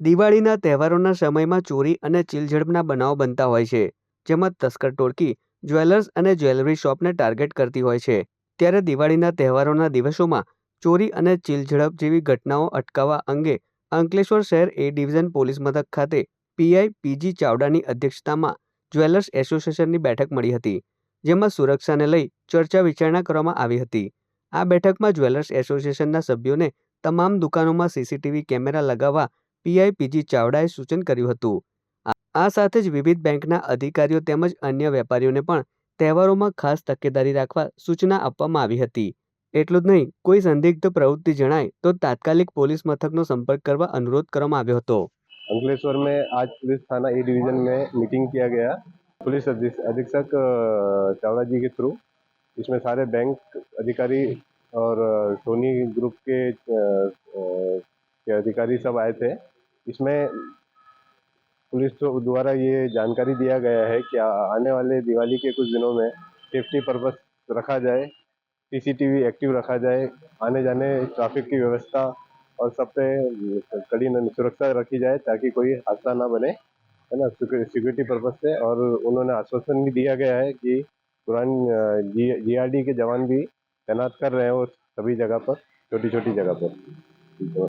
દિવાળીના તહેવારોના સમયમાં ચોરી અને ચીલઝડપના બનાવ બનતા હોય છે, જેમાં તસ્કર ટોળકી, જ્વેલર્સ અને જ્વેલરી શોપને ટાર્ગેટ કરતી હોય છે. ત્યારે દિવાળીના તહેવારોના દિવસોમાં ચોરી અને ચીલઝડપ જેવી ઘટનાઓ અટકાવવા અંગે અંકલેશ્વર શહેર એ ડિવિઝન પોલીસ મથક ખાતે પીઆઈ પીજી ચાવડાની અધ્યક્ષતામાં જ્વેલર્સ એસોસિએશનની બેઠક મળી હતી, જેમાં સુરક્ષાને લઈ ચર્ચા વિચારણા કરવામાં આવી હતી. આ બેઠકમાં જ્વેલર્સ એસોસિએશનના સભ્યોને તમામ દુકાનોમાં સીસીટીવી કેમેરા લગાવવા પીઆઈ પીજી ચાવડાએ સૂચન કર્યું હતું આ- આ સાથે જ વિવિધ બેંકના અધિકારીઓ તેમજ અન્ય વેપારીઓને પણ તહેવારોમાં ખાસ તકેદારી રાખવા સૂચના આપવામાં આવી હતી એટલું જ નહીં કોઈ સંદિગ્ધ પ્રવૃત્તિ જણાય તો તાત્કાલિક પોલીસ મથકનો સંપર્ક કરવા અનુરોધ કરવામાં આવ્યો હતો अंकलेश्वर में आज पुलिस थाना ए डिवीजन में मीटिंग किया गया पुलिस अधीक्ष- अधीक्षक अ, चावड़ा जी के थ्रू इसमें सारे बैंक अधिकारी और अ, सोनी ग्रुप के अ, अ, के अधिकारी सब आए थे इसमें पुलिस तो द्वारा ये जानकारी दिया गया है कि आने वाले दिवाली के कुछ दिनों में सेफ्टी पर्पस रखा जाए सीसीटीवी एक्टिव रखा जाए आने जाने ट्रैफ़िक की व्यवस्था और सब पे कड़ी सुरक्षा रखी जाए ताकि कोई हादसा ना बने, है ना? सिक्योरिटी पर्पज से और उन्होंने आश्वासन भी दिया गया है कि पुरान पुरानी जीआरडी के जवान भी तैनात कर रहे हैं और सभी जगह पर छोटी छोटी जगह पर।